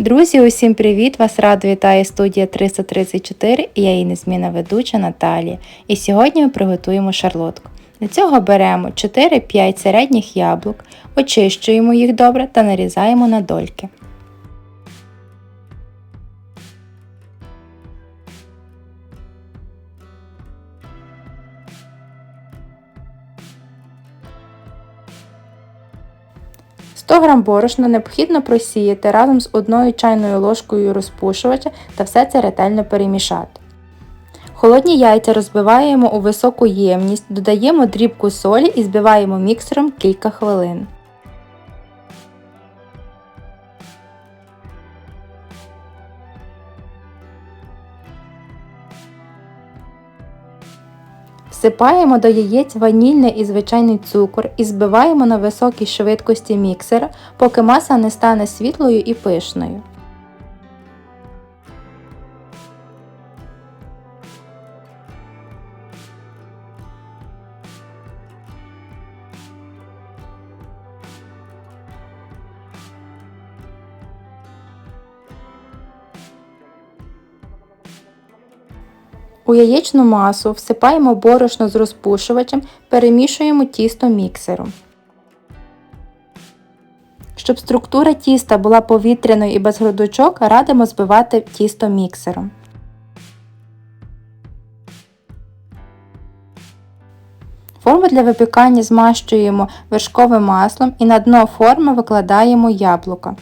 Друзі, усім привіт! Вас радо вітає студія 334 і я її незмінна ведуча Наталія. І сьогодні ми приготуємо шарлотку. Для цього беремо 4-5 середніх яблук, очищуємо їх добре та нарізаємо на дольки. – 100 г борошна необхідно просіяти разом з одною чайною ложкою розпушувача та все це ретельно перемішати. Холодні яйця розбиваємо у високу ємність, додаємо дрібку солі і збиваємо міксером кілька хвилин. Всипаємо до яєць ванільний і звичайний цукор і збиваємо на високій швидкості міксера, поки маса не стане світлою і пишною. У яєчну масу всипаємо борошно з розпушувачем, перемішуємо тісто міксером. Щоб структура тіста була повітряною і без грудочок, радимо збивати тісто міксером. Форму для випікання змащуємо вершковим маслом і на дно форми викладаємо яблука.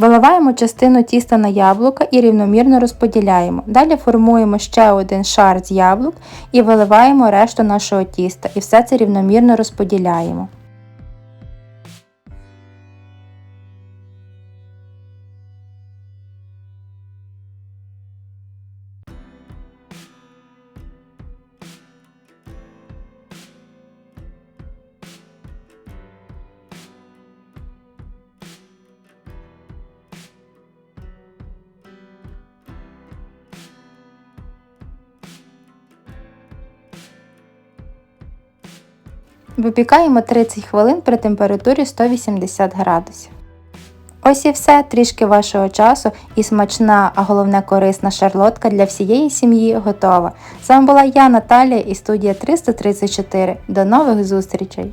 Виливаємо частину тіста на яблука і рівномірно розподіляємо. Далі формуємо ще один шар з яблук і виливаємо решту нашого тіста і все це рівномірно розподіляємо. Випікаємо 30 хвилин при температурі 180 градусів. Ось і все, трішки вашого часу і смачна, а головне корисна шарлотка для всієї сім'ї готова. З вами була я, Наталія і студія 334. До нових зустрічей!